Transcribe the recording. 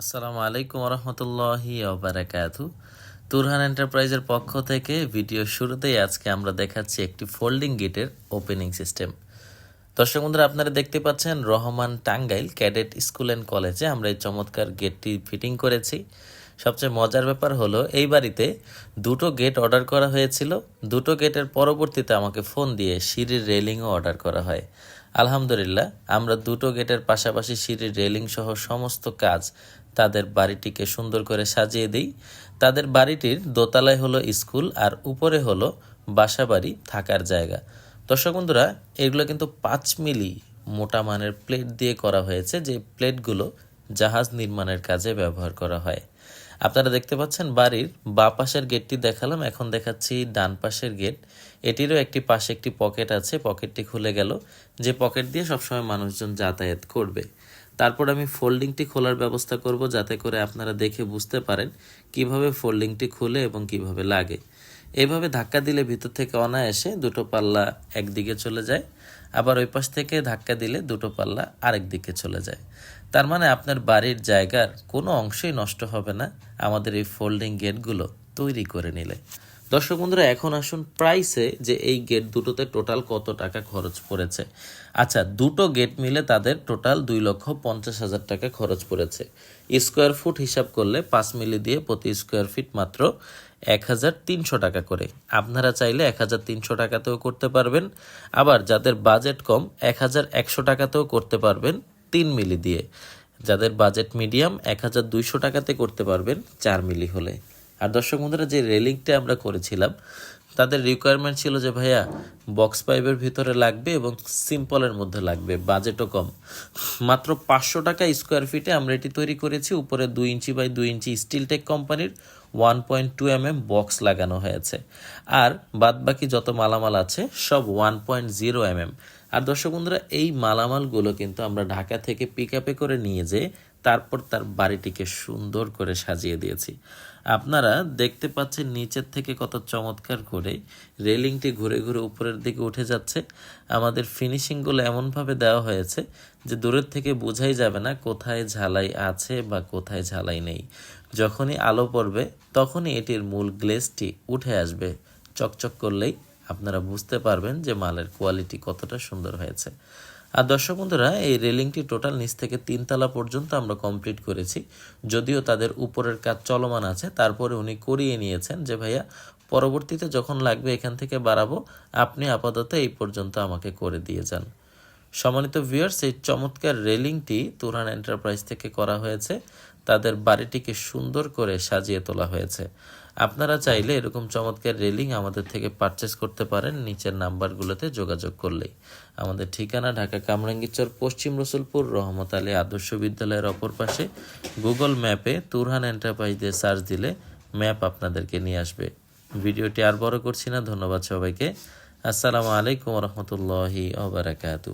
আসসালামু আলাইকুম রহমতুল্লাহি ওবারাকাতু। তুরহান এন্টারপ্রাইজের পক্ষ থেকে ভিডিও শুরুতেই আজকে আমরা দেখাচ্ছি একটি ফোল্ডিং গেটের ওপেনিং সিস্টেম। দর্শক বন্ধুরা, আপনারা দেখতে পাচ্ছেন Rahman Tangail cadet school and কলেজে আমরা এই চমৎকার গেটটি ফিটিং করেছি। সবচেয়ে মজার ব্যাপার হলো, এই বাড়িতে দুটো গেট অর্ডার করা হয়েছিল। দুটো গেটের পরবর্তীতে আমাকে ফোন দিয়ে সিঁড়ির রেলিংও অর্ডার করা হয়। আলহামদুলিল্লাহ, আমরা দুটো গেটের পাশাপাশি সিঁড়ির রেলিং সহ সমস্ত কাজ তাদের বাড়িটিকে সুন্দর করে সাজিয়ে দিই। তাদের বাড়িটির দোতলায় হলো স্কুল আর উপরে হলো বাসা বাড়ি থাকার জায়গা। দর্শক বন্ধুরা, এগুলো কিন্তু পাঁচ মিলি মোটা মানের প্লেট দিয়ে করা হয়েছে, যে প্লেটগুলো জাহাজ নির্মাণের কাজে ব্যবহার করা হয়। আপনারা দেখতে পাচ্ছেন বাড়ির বা পাশের গেটটি দেখালাম। এখন দেখাচ্ছি ডান পাশের গেট। এটিরও একটি পাশে একটি পকেট আছে। পকেটটি খুলে গেল। যে পকেট দিয়ে সবসময় মানুষজন যাতায়াত করবে। তারপর আমি ফোল্ডিংটি খোলার ব্যবস্থা করব যাতে করে আপনারা দেখে বুঝতে পারেন কীভাবে ফোল্ডিংটি খুলে এবং কীভাবে লাগে। এইভাবে ধাক্কা দিলে ভিতর থেকে অনায়াসে দুটো পাল্লা একদিকে চলে যায়, আবার ওই পাশ থেকে ধাক্কা দিলে দুটো পাল্লা আরেক দিকে চলে যায়। তার মানে আপনার বাড়ির জায়গার কোনো অংশই নষ্ট হবে না, আমাদের এই ফোল্ডিং গেটগুলো তৈরি করে নিলে। দর্শক বন্ধুরা, এখন আসুন প্রাইসে যে এই গেট দুটোতে টোটাল কত টাকা খরচ পড়েছে। আচ্ছা দুটো গেট মিলে তাদের টোটাল দুই লক্ষ পঞ্চাশ হাজার টাকা খরচ পড়েছে। স্কোয়ার ফুট হিসাব করলে পাঁচ মিলি দিয়ে প্রতি স্কোয়ার ফিট মাত্র এক হাজার তিনশো টাকা করে। আপনারা চাইলে এক হাজার তিনশো টাকাতেও করতে পারবেন। আবার যাদের বাজেট কম, এক হাজার একশো টাকাতেও করতে পারবেন তিন মিলি দিয়ে। যাদের বাজেট মিডিয়াম এক হাজার দুইশো টাকাতে করতে পারবেন চার মিলি হলে। আর দর্শক বন্ধুরা, যে রেলিংটা আমরা করেছিলাম, তাদের রিকোয়ারমেন্ট ছিল যে, ভাইয়া বক্স পাইপের ভিতরে লাগবে এবং সিম্পলের মধ্যে লাগবে বাজেটও কম। মাত্র পাঁচশো টাকা স্কোয়ার ফিটে আমরা এটি তৈরি করেছি। উপরে দুই ইঞ্চি বাই দুই ইঞ্চি স্টিল টেক কোম্পানির one point two M M box লাগানো হয়েছে। আর বাদবাকি যত মালামাল আছে, সব one point zero M M আর দর্শক বন্ধুরা, এই মালামালগুলো কিন্তু আমরা ঢাকা থেকে পিক আপে করে নিয়ে যেয়ে তারপর তার বাড়িটিকে সুন্দর করে সাজিয়ে দিয়েছি। আপনারা দেখতে পাচ্ছেন নিচের থেকে কত চমৎকার করে রেলিংটি ঘুরে ঘুরে উপরের দিকে উঠে যাচ্ছে। আমাদের ফিনিশিংগুলো এমনভাবে দেওয়া হয়েছে যে দূরের থেকে বোঝাই যাবে না কোথায় ঝালাই আছে বা কোথায় ঝালাই নেই। যখনই আলো পড়বে, তখনই এটির মূল গ্লেসটি উঠে আসবে। চকচক করলেই আপনারা বুঝতে পারবেন যে মালের কোয়ালিটি কতটা সুন্দর হয়েছে। আর দর্শক বন্ধুরা, এই রেলিংটি টোটাল নিচ থেকে তিনতলা পর্যন্ত আমরা কমপ্লিট করেছি। যদিও তাদের উপরের কাজ চলমান আছে, তারপরে উনি করিয়ে নিয়েছেন যে, ভাইয়া, পরবর্তীতে যখন লাগবে এখান থেকে বাড়াবো, আপনি আপাতত এই পর্যন্ত আমাকে করে দিয়ে যান। সম্মানিত ভিউয়ার্স এই চমৎকার রেলিংটি তুরহান এন্টারপ্রাইজ থেকে করা হয়েছে। তাদের বাড়িটিকে সুন্দর করে সাজিয়ে তোলা হয়েছে। আপনারা চাইলে এরকম চমৎকার রেলিং আমাদের থেকে পারচেস করতে পারেন। নিচের নাম্বারগুলোতে যোগাযোগ করলেই। আমাদের ঠিকানা ঢাকা কামরাঙ্গীরচর, পশ্চিম রসুলপুর, রহমত আলী আদর্শ বিদ্যালয়ের অপর পাশে। গুগল ম্যাপে তুরহান এন্টারপ্রাইজ দিয়ে সার্চ দিলে ম্যাপ আপনাদেরকে নিয়ে আসবে। ভিডিওটি আর বড় করছি না। ধন্যবাদ সবাইকে। আসসালামু আলাইকুম রহমতুল্লাহি ওবরাকাতু